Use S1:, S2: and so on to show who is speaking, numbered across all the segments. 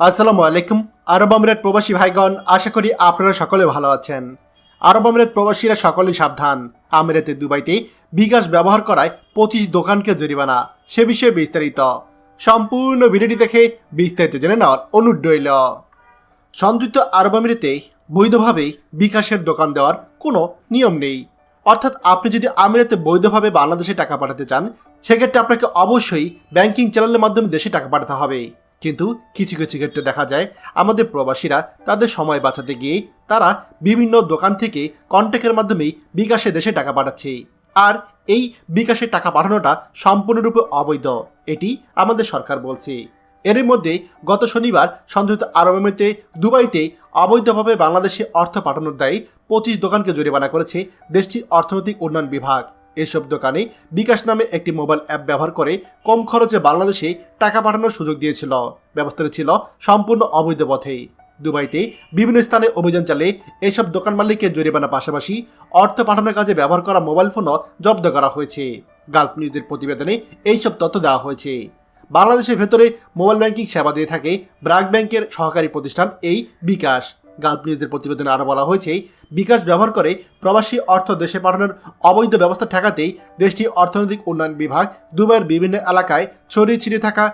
S1: আসসালামু আলাইকুম, আরব আমিরাত প্রবাসী ভাইগণ, আশা করি আপনারা সকলে ভালো আছেন। আরব আমিরাত প্রবাসীরা সকলেই সাবধান। আমিরাতে দুবাইতে বিকাশ ব্যবহার করায় পঁচিশ দোকানকে জরিমানা। সে বিষয়ে বিস্তারিত। সম্পূর্ণ ভিডিওটি দেখে বিস্তারিত জেনে নেওয়ার অনুরোধ রইল। সংযুক্ত আরব আমিরাতে বৈধভাবে বিকাশের দোকান দেওয়ার কোনো নিয়ম নেই। অর্থাৎ আপনি যদি আমিরাতে বৈধভাবে বাংলাদেশে টাকা পাঠাতে চান, সেক্ষেত্রে আপনাকে অবশ্যই ব্যাংকিং চ্যানেলের মাধ্যমে দেশে টাকা পাঠাতে হবে। কিন্তু কিছু কিছু ক্ষেত্রে দেখা যায়, আমাদের প্রবাসীরা তাদের সময় বাঁচাতে গিয়ে তারা বিভিন্ন দোকান থেকে কন্ট্যাক্টের মাধ্যমেই বিকাশে দেশে টাকা পাঠাচ্ছে। আর এই বিকাশে টাকা পাঠানোটা সম্পূর্ণরূপে অবৈধ, এটি আমাদের সরকার বলছে। এর মধ্যে গত শনিবার সংযুক্ত আরব আমিরাতে দুবাইতে অবৈধভাবে বাংলাদেশে অর্থ পাঠানোর দায়ে পঁচিশ দোকানকে জরিমানা করেছে দেশটির অর্থনৈতিক উন্নয়ন বিভাগ। এসব দোকানে বিকাশ নামে একটি মোবাইল অ্যাপ ব্যবহার করে কম খরচে বাংলাদেশে টাকা পাঠানোর সুযোগ দিয়েছিল। ব্যবস্থাটি ছিল সম্পূর্ণ অবৈধ পথে দুবাইতে বিভিন্ন স্থানে অভিযান চালিয়ে এসব দোকান মালিককে জরিমানা পাশাপাশি অর্থ পাঠানোর কাজে ব্যবহার করা মোবাইল ফোনও জব্দ করা হয়েছে। গালফ নিউজের প্রতিবেদনে এইসব তথ্য দেওয়া হয়েছে। বাংলাদেশের ভেতরে মোবাইল ব্যাংকিং সেবা দিয়ে থাকে ব্রাক ব্যাংকের সহকারী প্রতিষ্ঠান এই বিকাশ। গালফ নিউজের প্রতিবেদনে আরও বলা হয়েছে, বিকাশ ব্যবহার করে প্রবাসী অর্থ দেশে পাঠানোর অবৈধ ব্যবস্থা ঠেকাতেই দেশটির অর্থনৈতিক উন্নয়ন বিভাগ দুবাইয়ের বিভিন্ন এলাকায় ছড়িয়ে ছিটিয়ে থাকা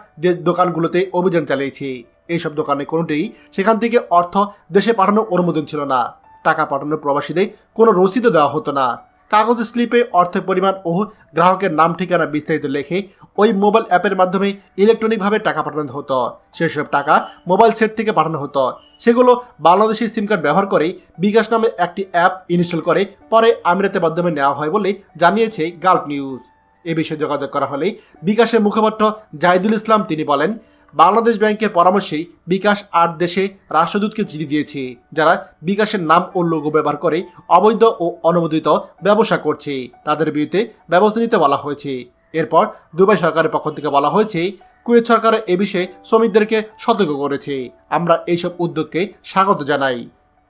S1: দোকানগুলোতে অভিযান চালিয়েছে। এইসব দোকানে কোনোটিই সেখান থেকে অর্থ দেশে পাঠানোর অনুমোদন ছিল না। টাকা পাঠানোর প্রবাসীদের কোনো রসিদও দেওয়া হতো না। কাগজ স্লিপে অর্থের পরিমাণ ও গ্রাহকের নাম, ঠিকানা বিস্তারিত লেখে ওই মোবাইল অ্যাপের মাধ্যমে ইলেকট্রনিকভাবে টাকা পাঠানো হতো। সেসব টাকা মোবাইল সেট থেকে পাঠানো হতো। সেগুলো বাংলাদেশি সিম কার্ড ব্যবহার করে বিকাশ নামে একটি অ্যাপ ইনস্টল করে পরে আমিরাতের মাধ্যমে নেওয়া হয় বলে জানিয়েছে গাল্প নিউজ। এ বিষয়ে যোগাযোগ করা হলে বিকাশের মুখপাত্র জাহিদুল ইসলাম তিনি বলেন বাংলাদেশ ব্যাংকের পরামর্শেই বিকাশ আট দেশে রাষ্ট্রদূতকে চিঠি দিয়েছে, যারা বিকাশের নাম ও লোগো ব্যবহার করে অবৈধ ও অনুমোদিত ব্যবসা করছে। তাদের বিরুদ্ধে ব্যবস্থা নিতে বলা হয়েছে। এরপর দুবাই সরকারের পক্ষ থেকে বলা হয়েছে, কুয়েত সরকার এ বিষয়ে শ্রমিকদেরকে সতর্ক করেছে। আমরা এইসব উদ্যোগকে স্বাগত জানাই।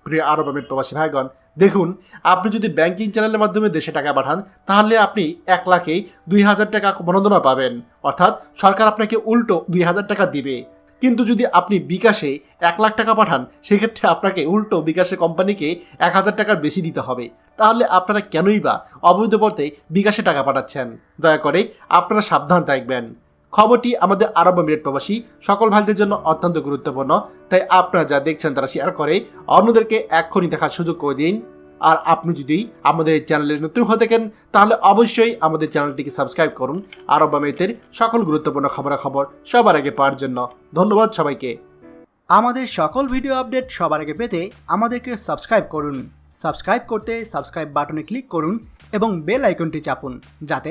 S1: প্রিয় আরব আমির প্রবাসী ভাইগণ দেখুন, আপনি যদি ব্যাংকিং চ্যানেলের মাধ্যমে দেশে টাকা পাঠান, তাহলে আপনি এক লাখে দুই হাজার টাকা প্রণোদনা পাবেন। অর্থাৎ সরকার আপনাকে উল্টো দুই হাজার টাকা দিবে। কিন্তু যদি আপনি বিকাশে এক লাখ টাকা পাঠান, সেক্ষেত্রে আপনাকে উল্টো বিকাশে কোম্পানিকে এক হাজার টাকার বেশি দিতে হবে। তাহলে আপনারা কেনই বা অবৈধ পথে বিকাশে টাকা পাঠাচ্ছেন? দয়া করে আপনারা সাবধান থাকবেন। খবরটি আমাদের আরব আমিরাত প্রবাসী সকল ভাইদের জন্য অত্যন্ত গুরুত্বপূর্ণ। তাই আপনারা যা দেখছেন তারা শেয়ার করে। অন্যদেরকে এক্ষুনি দেখার সুযোগ করে দিন। আর আপনি যদি আমাদের চ্যানেলে নতুন হয়ে থাকেন, তাহলে অবশ্যই আমাদের চ্যানেলটিকে সাবস্ক্রাইব করুন। আরব আমিরাতের সকল গুরুত্বপূর্ণ খবরাখবর সবার আগে পাওয়ার জন্য ধন্যবাদ সবাইকে।
S2: আমাদের সকল ভিডিও আপডেট সবার আগে পেতে আমাদেরকে সাবস্ক্রাইব করুন। সাবস্ক্রাইব করতে সাবস্ক্রাইব বাটনে ক্লিক করুন এবং বেল আইকনটি চাপুন, যাতে